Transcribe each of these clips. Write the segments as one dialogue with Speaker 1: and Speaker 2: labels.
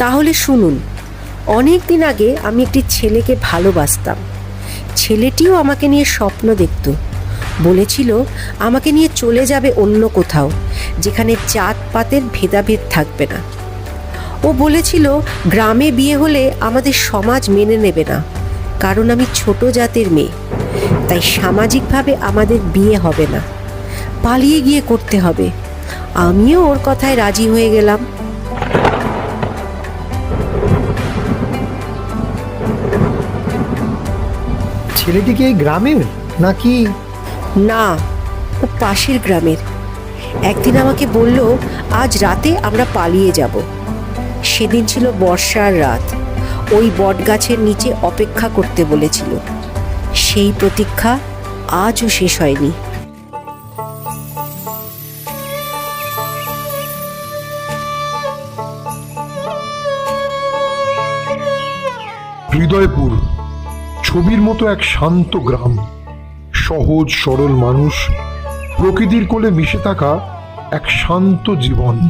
Speaker 1: তাহলে শুনুন, অনেক দিন আগে আমি একটি ছেলেকে ভালোবাসতাম। ছেলেটিও আমাকে নিয়ে স্বপ্ন দেখত। বলেছিল, আমাকে নিয়ে চলে যাবে অন্য কোথাও, যেখানে জাত পাতের ভেদাভেদ থাকবে না। ও বলেছিল, গ্রামে বিয়ে হলে আমাদের সমাজ মেনে নেবে না, কারণ আমি ছোট জাতের মেয়ে, তাই সামাজিকভাবে আমাদের বিয়ে হবে না। পালিয়ে গিয়ে করতে হবে। আমিও ওর কথায় রাজি হয়ে গেলাম।
Speaker 2: ছেলেটি কি এই গ্রামের নাকি?
Speaker 1: না ও পাশের গ্রামের। একদিন আমাকে বলল আজ রাতে আমরা পালিয়ে যাব। সেদিন ছিল বর্ষার রাত। ওই বটগাছের নিচে অপেক্ষা করতে বলেছিল। সেই প্রতীক্ষা আজও শেষ হয়নি।
Speaker 3: হৃদয়পুর। ছবির মতো এক শান্ত গ্রাম। সহজ, সরল মানুষ, প্রকৃতির কোলে মিশে থাকা এক শান্ত জীবন।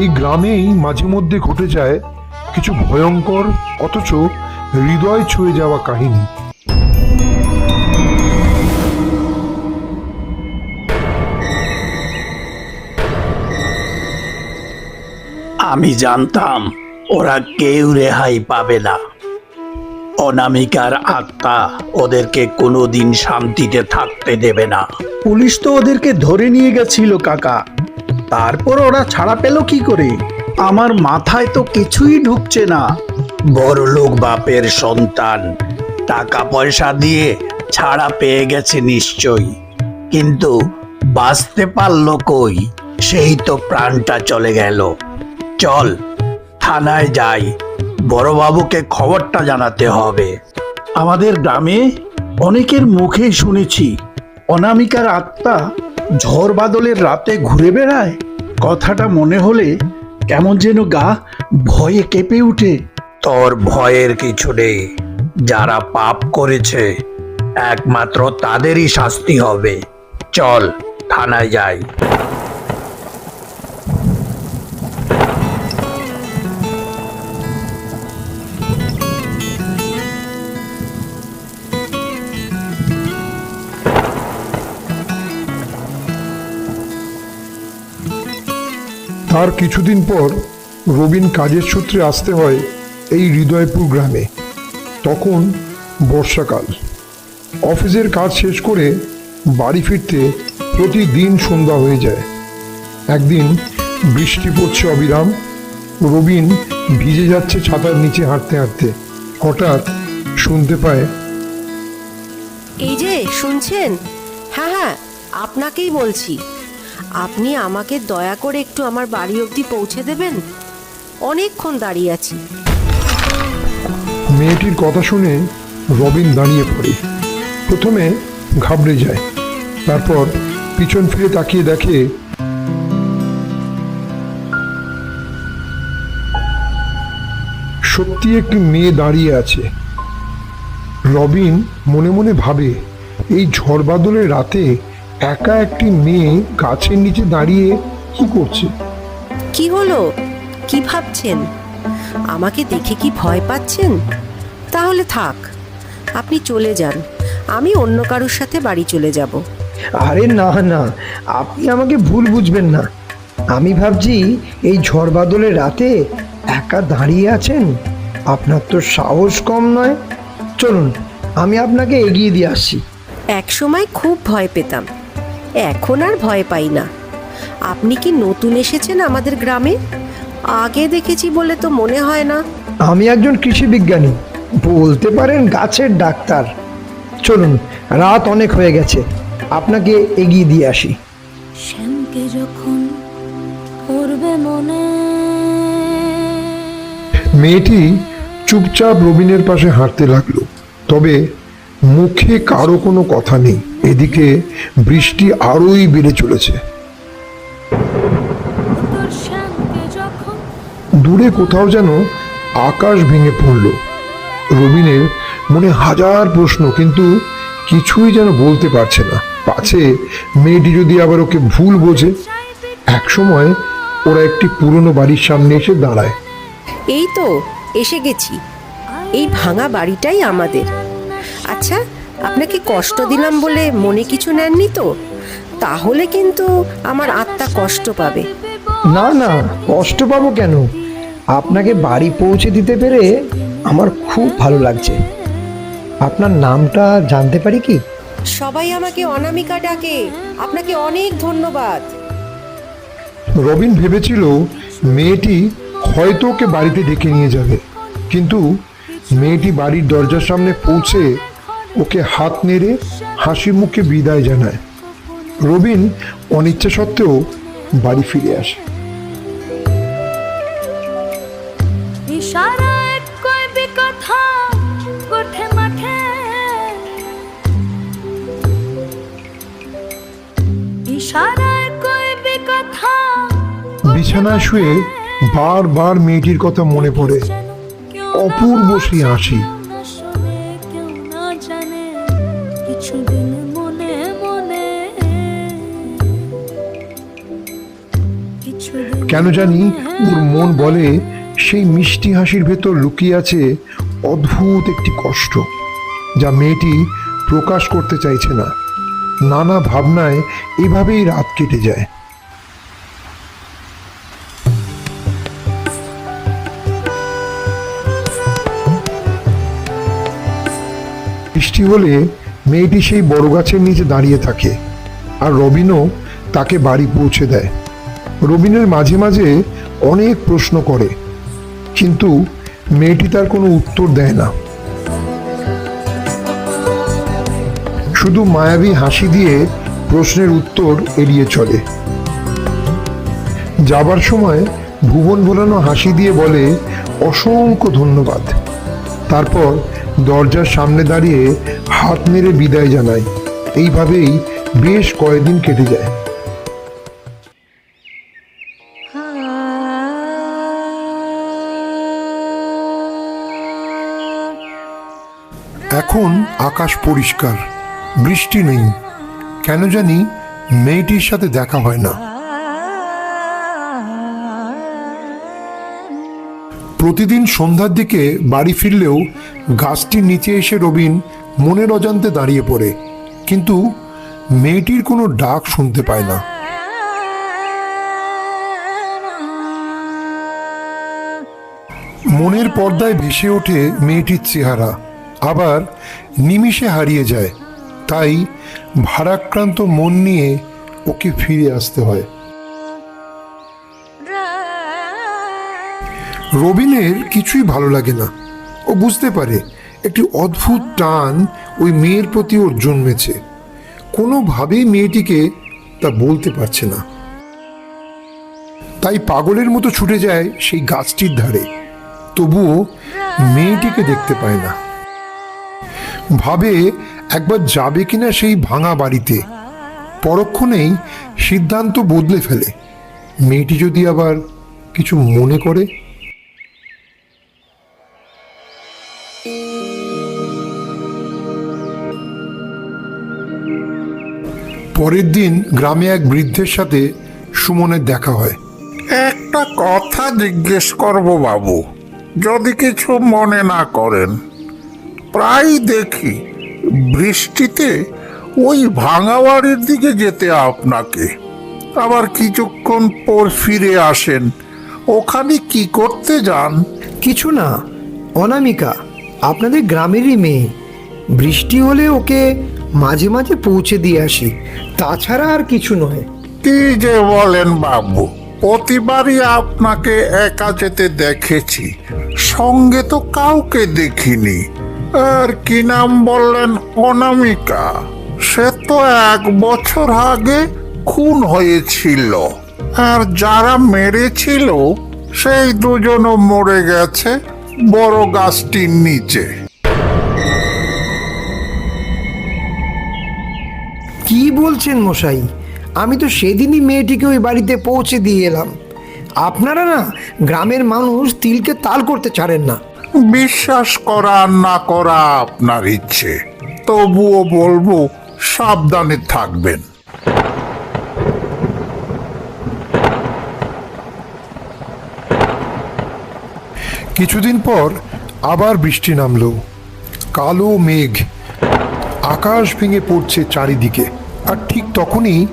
Speaker 3: এই গ্রামেই মাঝে মধ্যে ঘটে যায় কিছু ভয়ঙ্কর, অথচ হৃদয় ছুঁয়ে যাওয়া কাহিনী।
Speaker 4: আমি জানতাম ওরা কেউ রেহাই পাবে না। অনামিকার আত্মা ওদেরকে কোনোদিন শান্তিতে থাকতে দেবে না।
Speaker 5: পুলিশ তো ওদেরকে ধরে নিয়ে গেছিল কাকা। তারপর ওরা ছাড়া পেল কি করে? আমার মাথায় তো কিছুই ঢুকছে না।
Speaker 4: বড় লোক বাপের সন্তান টাকা পয়সা দিয়ে ছাড়া পেয়ে গেছে নিশ্চয়ই। কিন্তু বাঁচতে পারল কই? সেই তো প্রাণটা চলে গেল। চল থানায় যাই। বড়বাবুকে খবরটা জানাতে হবে।
Speaker 5: আমাদের গ্রামে অনেকের মুখেই শুনেছি, অনামিকার আত্মা ঝড় বাদলের রাতে ঘুরে বেড়ায়। কথাটা মনে হলে কেমন যেন গা ভয়ে কেঁপে উঠে।
Speaker 4: তোর ভয়ের কিছু নেই, যারা পাপ করেছে, একমাত্র তাদেরই শাস্তি হবে। চল, থানায় যাই।
Speaker 3: তার কিছুদিন পর রবিন কাজের সূত্রে আসতে হয় এই হৃদয়পুর গ্রামে। তখন বর্ষাকাল। অফিসের কাজ শেষ করে বাড়ি ফিরতে প্রতিদিন সন্ধ্যা হয়ে যায়। একদিন বৃষ্টি পড়ছে অবিরাম, রবিন ভিজে যাচ্ছে ছাতার নিচে হাঁটতে হাঁটতে। হঠাৎ শুনতে পায়,
Speaker 1: এই যে, শুনছেন? হ্যাঁ হ্যাঁ আপনাকেই বলছি। আপনি আমাকে দয়া করে একটু আমার বাড়ি অবধি পৌঁছে দেবেন? অনেকক্ষণ দাঁড়িয়ে আছি।
Speaker 3: মেয়েটির কথা শুনে রবিন দাঁড়িয়ে পড়ে। প্রথমে ঘাবড়ে যায়, তারপর পিছন ফিরে তাকিয়ে দেখে, সত্যি একটি মেয়ে দাঁড়িয়ে আছে। রবিন মনে মনে ভাবে, এই ঝড় বাদলের রাতে একা একটি মেয়ে গাছের নিচে দাঁড়িয়ে কি করছে?
Speaker 1: কি হলো? কি ভাবছেন? আমাকে দেখে কি ভয় পাচ্ছেন? তাহলে থাক আপনি চলে যান। আমি অন্য কারোর সাথে বাড়ি চলে যাব।
Speaker 2: আরে না না আপনি আমাকে ভুল বুঝবেন না। আমি ভাবছি এই ঝড় বাদলের রাতে একা দাঁড়িয়ে আছেন? আপনার তো সাহস কম নয়। চলুন আমি আপনাকে এগিয়ে দিয়ে আসছি।
Speaker 1: এক সময় খুব ভয় পেতাম। এখন আর ভয় পাই না। আপনি কি নতুন এসেছেন আমাদের গ্রামে? আগে দেখেছি বলে তো মনে হয় না।
Speaker 2: আমি একজন কৃষি বিজ্ঞানী। বলতে পারেন গাছের ডাক্তার। চলুন রাত অনেক হয়ে গেছে। আপনাকে এগিয়ে দিয়ে আসি।
Speaker 6: শ্যামকে যখন করবে মনে।
Speaker 3: মেয়েটি চুপচাপ রবিনের পাশে হাঁটতে লাগল। তবে মুখে কারও কোনো কথা নেই। এদিকে বৃষ্টি আরোই বেড়ে চলেছে।
Speaker 6: তোর শ্যামকে যখন
Speaker 3: দূরে কোথাও যেন আকাশ ভেঙে পড়ল। রবিনের মনে হাজার প্রশ্ন কিন্তু কিছুই যেন বলতে পারছে না। পাছে মেয়েটি যদি আবার ওকে ভুল বোঝে একসময় ওরা একটি পুরনো বাড়ির সামনে এসে দাঁড়ায়।
Speaker 1: এই তো এসে গেছি। এই ভাঙা বাড়িটাই আমাদের। আচ্ছা আপনাকে কষ্ট দিলাম বলে মনে কিছু নেননি তো? তাহলে কিন্তু আমার আত্মা কষ্ট পাবে।
Speaker 2: না না কষ্ট পাবো কেন? আপনাকে বাড়ি পৌঁছে দিতে পেরে আমার খুব ভালো লাগছে। আপনার নামটা জানতে পারি কি?
Speaker 1: সবাই আমাকে অনামিকা ডাকে। আপনাকে অনেক ধন্যবাদ।
Speaker 3: রবিন ভেবেছিল মেয়েটি হয়তো ওকে বাড়িতে ডেকে নিয়ে যাবে। কিন্তু মেয়েটি বাড়ির দরজার সামনে পৌঁছে ওকে হাত নেড়ে হাসি মুখে বিদায় জানায়। রবিন অনিচ্ছা সত্ত্বেও বাড়ি ফিরে আসে। বিছানায় শুয়ে বারবার মেয়েটির কথা মনে পড়ে। অপূর্ব সেই হাসি। কেন জানি ওর মন বলে, সেই মিষ্টি হাসির ভেতর লুকিয়ে আছে অদ্ভুত একটি কষ্ট, যা মেয়েটি প্রকাশ করতে চাইছে না। নানা ভাবনায় এভাবেই রাত কেটে যায়। বৃষ্টি হলে মেয়েটি সেই বড় গাছের নিচে দাঁড়িয়ে থাকে, আর রবিনও তাকে বাড়ি পৌঁছে দেয়। রবিনের মাঝে মাঝে অনেক প্রশ্ন করে, কিন্তু মেয়েটি তার কোনো উত্তর দেয় না। শুধু মায়াবী হাসি দিয়ে প্রশ্নের উত্তর এড়িয়ে চলে। যাবার সময় ভুবন ভোলানো হাসি দিয়ে বলে, অসংখ্য ধন্যবাদ। তারপর দরজার সামনে দাঁড়িয়ে হাত মেরে বিদায় জানায়। এইভাবেই বেশ কয়েকদিন কেটে যায়। এখন আকাশ পরিষ্কার, বৃষ্টি নেই। কেন জানি মেয়েটির সাথে দেখা হয় না। প্রতিদিন সন্ধ্যার দিকে বাড়ি ফিরলেও গাছটির নিচে এসে রবিন মনের অজান্তে দাঁড়িয়ে পড়ে। কিন্তু মেয়েটির কোনো ডাক শুনতে পায় না। মনের পর্দায় ভেসে ওঠে মেয়েটির চেহারা। আবার নিমিষে হারিয়ে যায়। তাই ভারাক্রান্ত মন নিয়ে ওকে ফিরে আসতে হয়। রবিনের কিছুই ভালো লাগে না। ও বুঝতে পারে একটি অদ্ভুত টান ওই মেয়ের প্রতি ওর জন্মেছে। কোনোভাবেই মেয়েটিকে তা বলতে পারছে না। তাই পাগলের মতো ছুটে যায় সেই গাছটির ধারে। তবুও মেয়েটিকে দেখতে পায় না। ভাবে একবার যাবে কিনা সেই ভাঙা বাড়িতে। পরক্ষণেই সিদ্ধান্ত বদলে ফেলে। মেয়েটি যদি আবার কিছু মনে করে? পরের দিন গ্রামে এক বৃদ্ধের সাথে সুমনের দেখা হয়।
Speaker 7: একটা কথা জিজ্ঞেস করব বাবু, যদি কিছু মনে না করেন। প্রায় দেখি বৃষ্টিতে ওই ভাঙা বাড়ির দিকে যেতে আপনাকে। আবার কিছুক্ষণ পর ফিরে আসেন। ওখানে কি করতে যান?
Speaker 2: কিছু না অনামিকা আপনাদের গ্রামেরই মেয়ে। বৃষ্টি হলে ওকে মাঝে মাঝে পৌঁছে দিয়ে আসি তাছাড়া আর কিছু নয়।
Speaker 7: কি যে বলেন বাবু প্রতিবারই আপনাকে একা যেতে দেখেছি সঙ্গে তো কাউকে দেখিনি। আর কি নাম বললেন অনামিকা? সে তো এক বছর আগে খুন হয়েছিল। আর যারা মেরেছিল, সেই দুজনও মরে গেছে বড় গাছটির নিচে।
Speaker 2: কি বলছেন মশাই? আমি তো সেদিনই মেয়েটিকে ওই বাড়িতে পৌঁছে দিয়ে এলাম। আপনারা না গ্রামের মানুষ তিলকে তাল করতে ছাড়েন না।
Speaker 7: বিশ্বাস করা না করা আপনার ইচ্ছে। তবুও বলব, সাবধানে থাকবেন।
Speaker 3: কিছুদিন পর আবার বৃষ্টি নামলো। কালো মেঘ। আকাশ ভেঙে পড়ছে চারিদিকে। আর ঠিক তখনই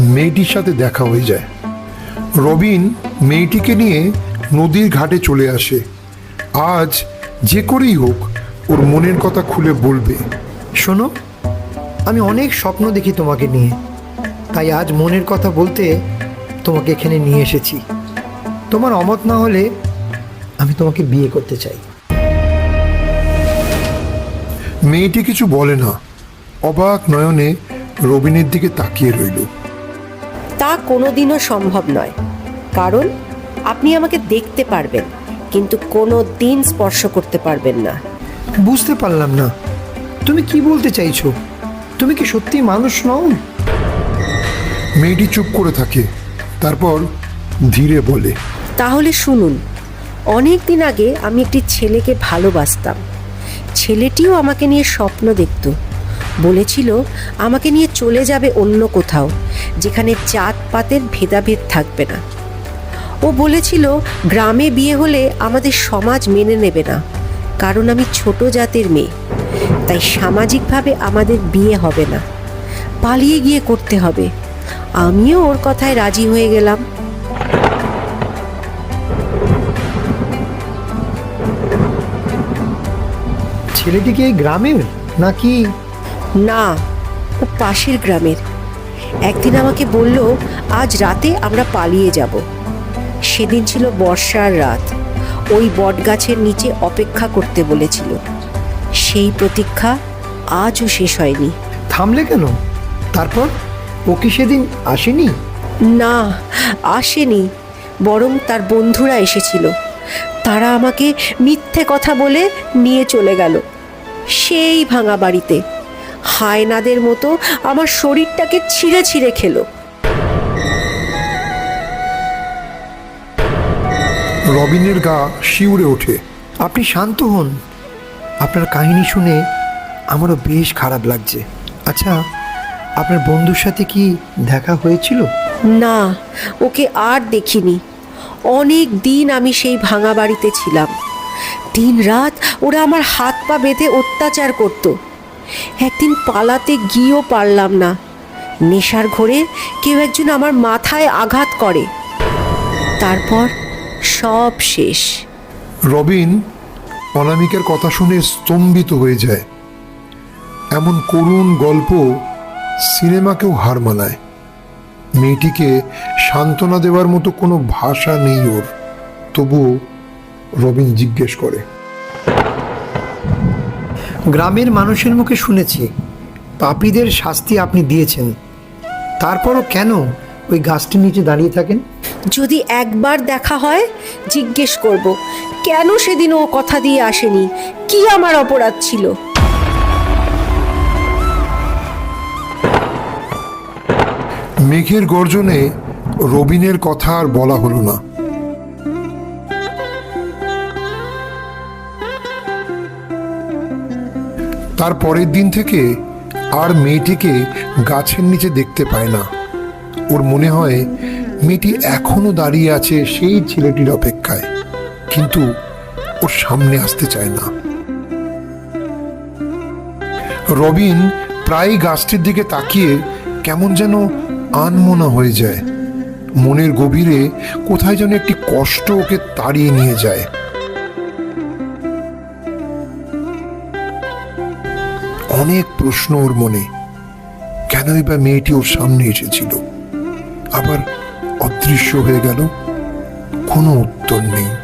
Speaker 3: মেয়েটির সাথে দেখা হয়ে যায়। রবিন মেয়েটিকে নিয়ে নদীর ঘাটে চলে আসে। আজ যে করেই হোক ওর মনের কথা খুলে বলবে।
Speaker 2: শোনো আমি অনেক স্বপ্ন দেখি তোমাকে নিয়ে। তাই আজ মনের কথা বলতে তোমাকে এখানে নিয়ে এসেছি। তোমার অমত না হলে আমি তোমাকে বিয়ে করতে চাই।
Speaker 3: মেয়েটি কিছু বলে না। অবাক নয়নে রবিনের দিকে তাকিয়ে রইল।
Speaker 1: তা কোনোদিনও সম্ভব নয়। কারণ আপনি আমাকে দেখতে পারবেন। কিন্তু কোনো দিন স্পর্শ করতে পারবেন না।
Speaker 2: বুঝতে পারলাম না। তুমি কি বলতে চাইছো? তুমি কি সত্যি মানুষ নও?
Speaker 3: মেয়েটি চুপ করে থাকে। তারপর ধীরে বলে
Speaker 1: তাহলে শুনুন অনেক দিন আগে আমি একটি ছেলেকে ভালোবাসতাম। ছেলেটিও আমাকে নিয়ে স্বপ্ন দেখত। বলেছিল আমাকে নিয়ে চলে যাবে অন্য কোথাও যেখানে জাত পাতের ভেদাভেদ থাকবে না। ও বলেছিল গ্রামে বিয়ে হলে আমাদের সমাজ মেনে নেবে না কারণ আমি ছোট জাতের মেয়ে তাই সামাজিকভাবে আমাদের বিয়ে হবে না। পালিয়ে গিয়ে করতে হবে। আমিও ওর কথায় রাজি হয়ে গেলাম।
Speaker 2: ছেলেটি কি এই গ্রামের নাকি?
Speaker 1: না ও পাশের গ্রামের। একদিন আমাকে বলল আজ রাতে আমরা পালিয়ে যাব। সেদিন ছিল বর্ষার রাত। ওই বটগাছের নিচে অপেক্ষা করতে বলেছিল। সেই প্রতীক্ষা আজও শেষ হয়নি।
Speaker 2: থামলে কেন? তারপর? ও কি সেদিন আসেনি?
Speaker 1: না আসেনি। বরং তার বন্ধুরা এসেছিল। তারা আমাকে মিথ্যে কথা বলে নিয়ে চলে গেল। সেই ভাঙা বাড়িতে। হায়নাদের মতো আমার শরীরটাকে ছিঁড়ে ছিঁড়ে খেলো।
Speaker 3: রবিনের গা শিউরে ওঠে।
Speaker 2: আপনি শান্ত হন। আপনার কাহিনী শুনে আমারও বেশ খারাপ লাগছে। আচ্ছা আপনার বন্ধুর সাথে কি দেখা হয়েছিল?
Speaker 1: না, ওকে আর দেখিনি। অনেক দিন আমি সেই ভাঙা বাড়িতে ছিলাম। দিন রাত ওরা আমার হাত পা বেঁধে অত্যাচার করত। একদিন পালাতে গিয়েও পারলাম না। নেশার ঘোরে কেউ একজন আমার মাথায় আঘাত করে। তারপর সব শেষ।
Speaker 3: রবিন অনামিকার কথা শুনে স্তম্ভিত হয়ে যায়। এমন করুণ গল্প সিনেমাকেও হার মানায়। মেয়েটিকে সান্ত্বনা দেওয়ার মতো কোনো ভাষা নেই ওর। তবুও রবিন জিজ্ঞেস করে।
Speaker 2: গ্রামের মানুষের মুখে শুনেছি পাপীদের শাস্তি আপনি দিয়েছেন। তারপরও কেন ওই গাছটির নিচে দাঁড়িয়ে থাকেন?
Speaker 1: যদি একবার দেখা হয়, জিজ্ঞেস করব। কেন সেদিন ও কথা দিয়ে আসেনি? কি আমার অপরাধ ছিল?
Speaker 3: মেঘের গর্জনে রবিনের কথা আর বলা হলো না। তার পরের দিন থেকে আর মেয়েটিকে গাছের নিচে দেখতে পায় না। ওর মনে হয় মেয়েটি এখনও দাঁড়িয়ে আছে সেই ছেলেটির অপেক্ষায়। কিন্তু ওর সামনে আসতে চায় না। রবিন প্রায় গাছটির দিকে তাকিয়ে কেমন যেন আনমনা হয়ে যায়। মনের গভীরে কোথায় যেন একটি কষ্ট ওকে তাড়িয়ে নিয়ে যায়। অনেক প্রশ্ন ওর মনে। কেনই বা মেয়েটি ওর সামনে এসেছিল? আবার অদৃশ্য হয়ে গেল। কোনো উত্তর নেই।